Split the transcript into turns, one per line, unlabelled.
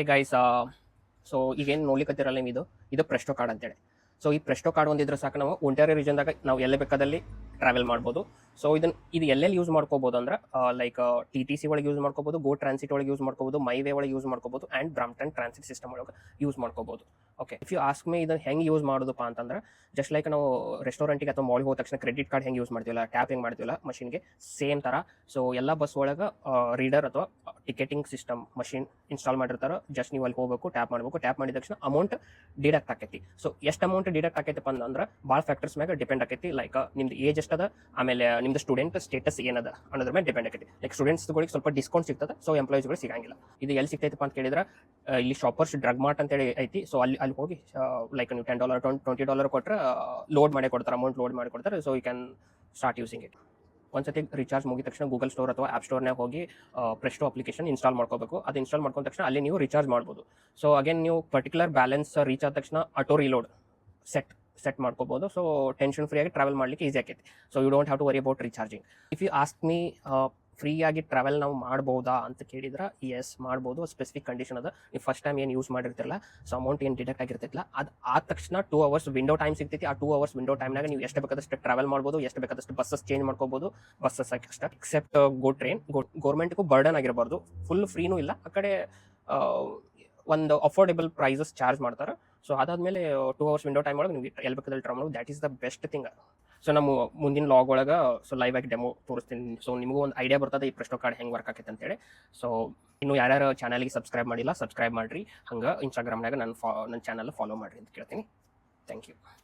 ಏ guys so ಈಗೇನು ನೋಡ್ಲಿಕ್ಕತ್ತಿರಲ್ಲ ನೀವು ಇದು? ಇದು ಪ್ರೆಸ್ಟೋ ಕಾರ್ಡ್ ಅಂತೇಳಿ. ಸೊ ಈ ಪ್ರೆಸ್ಟೋ ಕಾರ್ಡ್ ಒಂದಿದ್ರೆ ಸಾಕು ನಾವು. ಒಂಟಾರಿಯೋ ರೀಜನ್ದಾಗ ನಾವು ಎಲ್ಲೇ ಬೇಕಾದಲ್ಲಿ ಟ್ರಾವೆಲ್ ಮಾಡ್ಬೋದು. ಸೊ ಇದನ್ನ ಇದು ಎಲ್ಲೆಲ್ಲಿ ಯೂಸ್ ಮಾಡ್ಕೋಬೋದು ಅಂದ್ರೆ ಲೈಕ್ ಟಿ ಟಿ ಸಿ ಒಳಗೆ ಯೂಸ್ ಮಾಡ್ಕೋಬೋದು ಗೋ ಟ್ರಾನ್ಸಿಟ್ ಒಳಗೆ ಯೂಸ್ ಮಾಡ್ಕೋಬೋದು ಮೈವೇ ಒಳಗೆ ಯೂಸ್ ಮಾಡ್ಕೋಬೋದು ಆ್ಯಂಡ್ ಬ್ರಾಮ್ಟನ್ ಟ್ರಾನ್ಸಿಟ್ ಸಿಸ್ಟಮ್ ಒಳಗೆ ಯೂಸ್ ಮಾಡ್ಕೋಬೋದು. Okay if you ask me ಇದನ್ನು ಹೆಂಗೆ ಯೂಸ್ ಮಾಡೋದಪ್ಪ ಅಂತಂದ್ರೆ ಜಸ್ಟ್ ಲೈಕ್ ನಾವು ರೆಸ್ಟೋರೆಂಟಿಗೆ ಅಥವಾ ಮಾಲ್ಗೆ ಹೋದ ತಕ್ಷಣ ಕ್ರೆಡಿಟ್ ಕಾರ್ಡ್ ಹೆಂಗೆ ಯೂಸ್ ಮಾಡ್ತೀವಲ್ಲ ಟ್ಯಾಪ್ ಹೆಂಗೆ ಮಾಡ್ತೀವಲ್ಲ ಮಷಿನ್ಗೆ ಸೇಮ್ ಥರ ಸೊ ಎಲ್ಲ ಬಸ್ ಒಳಗೆ ರೀಡರ್ ಅಥವಾ ಟಿಕೆಟಿಂಗ್ ಸಿಸ್ಟಮ್ ಮಷಿನ್ ಇನ್ಸ್ಟಾಲ್ ಮಾಡಿರ್ತಾರೆ ಜಸ್ಟ್ ನೀವು ಅಲ್ಲಿ ಹೋಗಬೇಕು ಟ್ಯಾಪ್ ಮಾಡಬೇಕು ಟ್ಯಾಪ್ ಮಾಡಿದ ತಕ್ಷಣ ಅಮೌಂಟ್ ಡಿಡಕ್ಟ್ ಆಕೈತಿ. ಸೊ ಎಷ್ಟು ಅಮೌಂಟ್ ಡಿಡಕ್ಟ್ ಆಕೈತಪ್ಪ ಅಂದ್ರೆ ಭಾಳ ಫ್ಯಾಕ್ಟರ್ಸ್ ಮ್ಯಾಗ ಡಿಪೆಂಡ್ ಆಕೈತಿ. ಲೈಕ್ ನಿಮ್ದು ಏಜ್ ಎಷ್ಟದ ಆಮೇಲೆ ನಿಮ್ದು ಸ್ಟೂಡೆಂಟ್ ಸ್ಟೇಟಸ್ ಏನದ ಅನ್ನೋದ್ರ ಮೇಲೆ ಡಿಪೆಂಡ್ ಆಕೈತಿ. ಲೈಕ್ ಸ್ಟೂಡೆಂಟ್ಸ್ಗಳಿಗೆ ಸ್ವಲ್ಪ ಡಿಸ್ಕೌಂಟ್ ಸಿಗ್ತದೆ ಸೊ ಎಂಪ್ಲಾಯೀಸ್ಗಳು ಸಿಗಂಗಿಲ್ಲ. ಇದು ಎಲ್ಲಿ ಸಿಗ್ತೈತಪ್ಪ ಅಂತ ಕೇಳಿದ್ರೆ ಇಲ್ಲಿ ಶಾಪರ್ಸ್ ಡ್ರಗ್ ಮಾರ್ಟ್ ಅಂತೇಳಿ ಐತಿ. ಸೊ ಅಲ್ಲಿ ಅಲ್ಲಿ ಹೋಗಿ ಲೈಕ್ ನೀವು ಟೆನ್ ಡಾಲರ್ ಟ್ವೆಂಟಿ ಡಾಲರ್ ಕೊಟ್ಟರೆ ಲೋಡ್ ಮಾಡಿ ಕೊಡ್ತಾರೆ ಅಮೌಂಟ್ ಲೋಡ್ ಮಾಡಿ ಕೊಡ್ತಾರೆ so you can start using it ಒಂದ್ಸತಿ ರಿಚಾರ್ಜ್ ಮುಗಿದ ತಕ್ಷಣ ಗೂಗಲ್ ಸ್ಟೋರ್ ಅಥವಾ ಆಪ್ ಸ್ಟೋರ್ನಾಗ ಹೋಗಿ ಪ್ರೆಸ್ಟೋ ಅಪ್ಲಿಕೇಶನ್ ಇನ್ಸ್ಟಾಲ್ ಮಾಡ್ಕೋಬೇಕು. ಅದು ಇನ್ಸ್ಟಾಲ್ ಮಾಡ್ಕೊಂಡ ತಕ್ಷಣ ಅಲ್ಲಿ ನೀವು ರಿಚಾರ್ಜ್ ಮಾಡ್ಬೋದು. ಸೊ ಅಗೇನ್ ನೀವು ಪರ್ಟಿಕ್ಯುಲರ್ ಬ್ಯಾಲೆನ್ಸ್ ರೀಚ್ ಆದ ತಕ್ಷಣ ಆಟೋ ರಿಲೋಡ್ ಸೆಟ್ ಸೆಟ್ ಮಾಡ್ಕೋಬೋದು. ಸೊ ಟೆನ್ಷನ್ ಆಗಿ ಟ್ರಾವೆಲ್ ಮಾಡಲಿಕ್ಕೆ ಈಸಿ ಆಕೈತಿ. So you don't have to worry about recharging if you ask me free ಆಗಿ ಟ್ರಾವೆಲ್ ನಾವು ಮಾಡ್ಬೋದಾ ಅಂತ ಕೇಳಿದ್ರೆ ಎಸ್ ಮಾಡ್ಬೋದು. ಸ್ಪೆಸಿಫಿಕ್ ಕಂಡೀಷನ್ ಅದ. ನೀವು ಫಸ್ಟ್ ಟೈಮ್ ಏನು ಯೂಸ್ ಮಾಡಿರ್ತಿರಲ್ಲ ಸೊ ಅಮೌಂಟ್ ಏನು ಡಿಟೆಕ್ಟ್ ಆಗಿರ್ತಿಲ್ಲ ಅದು ಆದ ತಕ್ಷಣ ಟೂ ಅವರ್ಸ್ ವಿಂಡೋ ಟೈಮ್ ಸಿಗ್ತೈತಿ. ಆ ಟೂ ಅವರ್ಸ್ ವಿಂಡೋ ಟೈಮ್ನಾಗ ನೀವು ಎಷ್ಟು ಬೇಕಾದಷ್ಟು ಟ್ರಾವೆಲ್ ಮಾಡ್ಬೋದು, ಎಷ್ಟು ಬೇಕಾದಷ್ಟು ಬಸ್ಸಸ್ ಚೇಂಜ್ ಮಾಡ್ಕೋಬೋದು. ಬಸ್ಸಸ್ ಅಷ್ಟೇ ಎಕ್ಸೆಪ್ಟ್ ಗೋ ಟ್ರೈನ್ ಗೋ ಗೌರ್ಮೆಂಟ್ಗೂ ಬರ್ಡನ್ ಆಗಿರಬಾರ್ದು ಫುಲ್ ಫ್ರೀನೂ ಇಲ್ಲ. ಆ ಕಡೆ ಒಂದು ಅಫೋರ್ಡೆಬಲ್ ಪ್ರೈಸಸ್ ಚಾರ್ಜ್ ಮಾಡ್ತಾರೆ. ಸೊ ಅದಾದ್ಮೇಲೆ ಟೂ ಅವರ್ಸ್ ವಿಂಡೋ ಟೈಮ್ ಒಳಗೆ ನೀವು ಎಲ್ಲಿ ಬೇಕಾದಲ್ಲಿ ಟ್ರಾವೆಲ್ ಮಾಡೋದು that is the best thing so ನಮ್ಮ ಮುಂದಿನ ಲಾಗ್ ಒಳಗೆ ಸೊ ಲೈವ್ ಆಗಿ ಡೆಮೋ ತೋರಿಸ್ತೀನಿ. ಸೊ ನಿಮಗೂ ಒಂದು ಐಡಿಯಾ ಬರ್ತದೆ ಈ ಪ್ರೆಸ್ಟೋ ಕಾರ್ಡ್ ಹೆಂಗೆ ವರ್ಕ್ ಆಕೈತೆ ಅಂತೇಳಿ. ಸೊ ಇನ್ನು ಯಾರ್ಯಾರು ಚಾನಲ್ಗೆ ಸಬ್ಸ್ಕ್ರೈಬ್ ಮಾಡಿಲ್ಲ ಸಬ್ಸ್ಕ್ರೈಬ್ ಮಾಡಿರಿ. ಹಂಗೆ ಇನ್ಸ್ಟಾಗ್ರಾಮ್ನಾಗ ನನ್ನ ಫಾ ನನ್ನ ಚಾನಲ್ ಫಾಲೋ ಮಾಡಿರಿ ಅಂತ ಕೇಳ್ತೀನಿ. Thank you